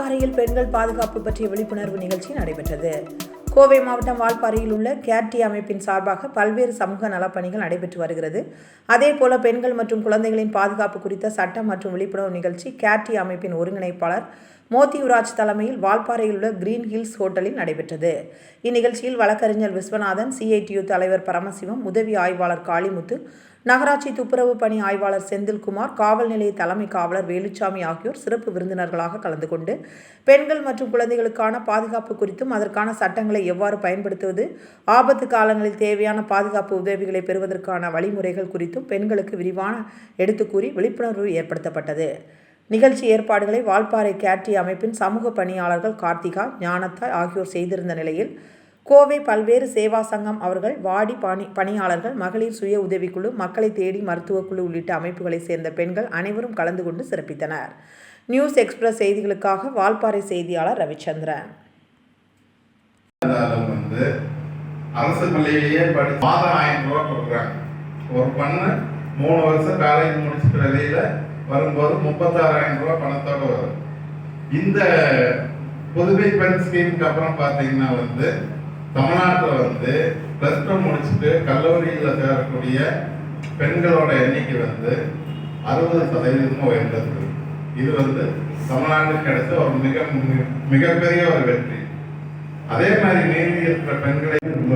பாறையில் பெண்கள் பாதுகாப்பு பற்றிய விழிப்புணர்வு நிகழ்ச்சி நடைபெற்றது. கோவை மாவட்டம் வால்பாறையில் உள்ள கேர்டி அமைப்பின் சார்பாக பல்வேறு சமூக நலப்பணிகள் நடைபெற்று வருகிறது. அதே போல பெண்கள் மற்றும் குழந்தைகளின் பாதுகாப்பு குறித்த சட்டம் மற்றும் விழிப்புணர்வு நிகழ்ச்சி கேர்டி அமைப்பின் ஒருங்கிணைப்பாளர் மோத்தியுராஜ் தலைமையில் வால்பாறையில் உள்ள கிரீன் ஹில்ஸ் ஹோட்டலில் நடைபெற்றது. இந்நிகழ்ச்சியில் வழக்கறிஞர் விஸ்வநாதன் சிஐடியு தலைவர் பரமசிவம் உதவி ஆய்வாளர் காளிமுத்து நகராட்சி துப்புரவு பணி ஆய்வாளர் செந்தில்குமார் காவல் நிலைய தலைமை காவலர் வேலுச்சாமி ஆகியோர் சிறப்பு விருந்தினர்களாக கலந்து கொண்டு பெண்கள் மற்றும் குழந்தைகளுக்கான பாதுகாப்பு குறித்தும் அதற்கான சட்டங்களை எவ்வாறு பயன்படுத்துவது? ஆபத்து காலங்களில் தேவையான பாதுகாப்பு உதவிகளை பெறுவதற்கான வழிமுறைகள் குறித்தும் பெண்களுக்கு விரிவான எடுத்துக்கூறி விழிப்புணர்வு ஏற்படுத்தப்பட்டது. நிகழ்ச்சி ஏற்பாடுகளை வால்பாறை கேட்ரி அமைப்பின் சமூக பணியாளர்கள் கார்த்திகா ஞானத்தாய் ஆகியோர் செய்திருந்த நிலையில் கோவை பல்வேறு சேவா சங்கம் அவர்கள் வாடி பணி பணியாளர்கள் மகளிர் சுய உதவிக்குழு மக்களை தேடி மருத்துவக்குழு உள்ளிட்ட அமைப்புகளை சேர்ந்த பெண்கள் அனைவரும் கலந்து கொண்டு சிறப்பித்தனர். நியூஸ் எக்ஸ்பிரஸ் செய்திகளுக்காக வால்பாறை செய்தியாளர் ரவிச்சந்திரன். இருந்தாலும் வந்து அரசு பள்ளியிலேயே படி மாதம் ஆயிரம் ரூபா கொடுக்குறாங்க. ஒரு பொண்ணு மூணு வருஷம் காலேஜ் முடிச்சுட்டு வெளியில வரும்போது முப்பத்தாறாயிரம் ரூபாய் பணத்தோட வரும். இந்த புதுவை பெண் ஸ்கீமுக்கு அப்புறம் பார்த்தீங்கன்னா வந்து தமிழ்நாட்டில் வந்து ப்ளஸ் டூ முடிச்சுட்டு கல்லூரியில் சேரக்கூடிய பெண்களோட எண்ணிக்கை வந்து அறுபது சதவீதமும் உயர்ந்திருக்கு இது வந்து தமிழ்நாட்டுக்கு கிடைச்ச ஒரு மிக மிக- மிகப்பெரிய ஒரு வெற்றி. அதே மாதிரி நேர்ந்து இருக்கிற பெண்களை ரொம்ப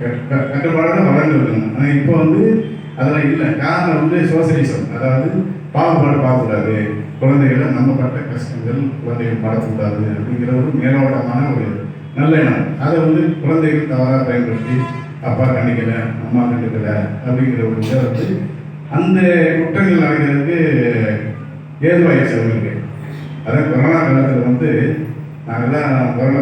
க- க- கட்டுப்பாடாக வளர்ந்து இருக்கணும் ஆனால் இப்போ வந்து அதெல்லாம் இல்லை. காரணம் வந்து சோசியலிசம். அதாவது பாகுபாடு பார்க்கக்கூடாது. குழந்தைகளை நம்ம பட்ட கஷ்டங்கள் குழந்தைகள் படக்கூடாது அப்படிங்கிற ஒரு மேலோட்டமான ஒரு நல்ல எண்ணம். அதை வந்து குழந்தைகள் தவறாக பயன்படுத்தி அப்பா கண்டிக்கலை அம்மா கண்டிக்கலை அப்படிங்கிற ஒரு இதை வந்து அந்த குற்றங்கள் நடக்கிறதுக்கு ஏதுவாயிடுச்சு அவங்களுக்கு. அதான் கொரோனா காலத்தில் வந்து நாங்கள்லாம் கொரோனா